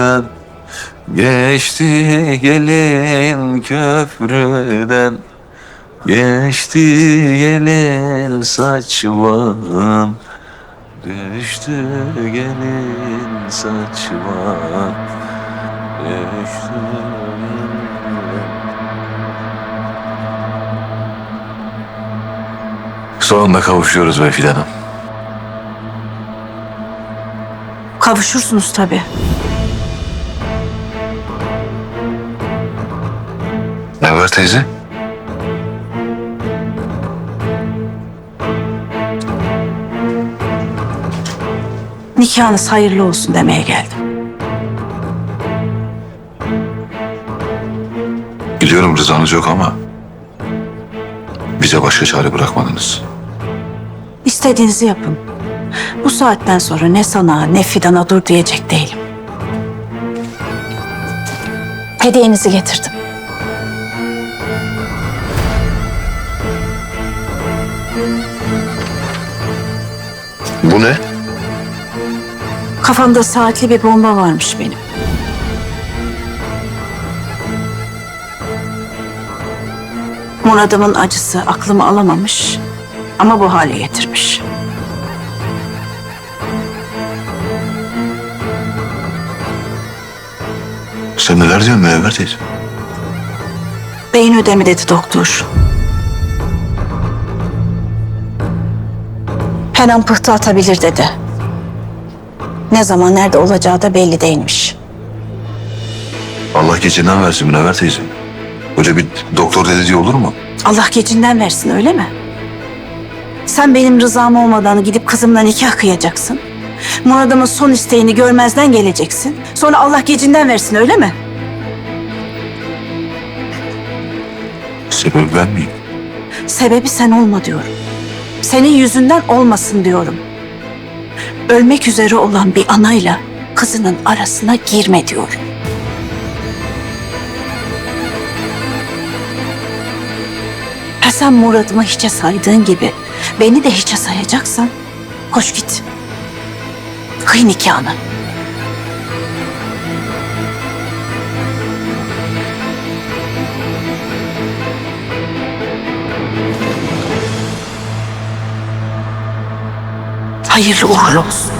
köprüden Geçti gelin köprüden. Geçti gelin saçman Düştü gelin saçman Düştü Sonunda kavuşuyoruz be Fidan'ım. Kavuşursunuz tabii. Teyze? Nikahınız hayırlı olsun demeye geldim. Biliyorum rızanız yok ama bize başka çare bırakmadınız. İstediğinizi yapın. Bu saatten sonra ne sana ne Fidan'a dur diyecek değilim. Hediyenizi getirdim. Bu ne? Kafamda saatli bir bomba varmış benim. Murad'ımın acısı aklımı alamamış ama bu hale getirmiş. Sen neler diyorsun Münevver teyze? Beyin ödemi dedi doktor. Her an pıhtı atabilir dedi. Ne zaman nerede olacağı da belli değilmiş. Allah gecinden versin Münevver teyze. Öyle bir doktor dedi diye olur mu? Allah gecinden versin öyle mi? Sen benim rızam olmadan gidip kızımla nikah kıyacaksın. Murad'ımın son isteğini görmezden geleceksin. Sonra Allah gecinden versin öyle mi? Sebep ben miyim? Sebebi sen olma diyorum. Senin yüzünden olmasın diyorum. Ölmek üzere olan bir anayla kızının arasına girme diyorum. Ha sen Murad'ımı hiçe saydığın gibi beni de hiçe sayacaksan koş git. Kıy nikahını. Hayırlı uğurlu olsun.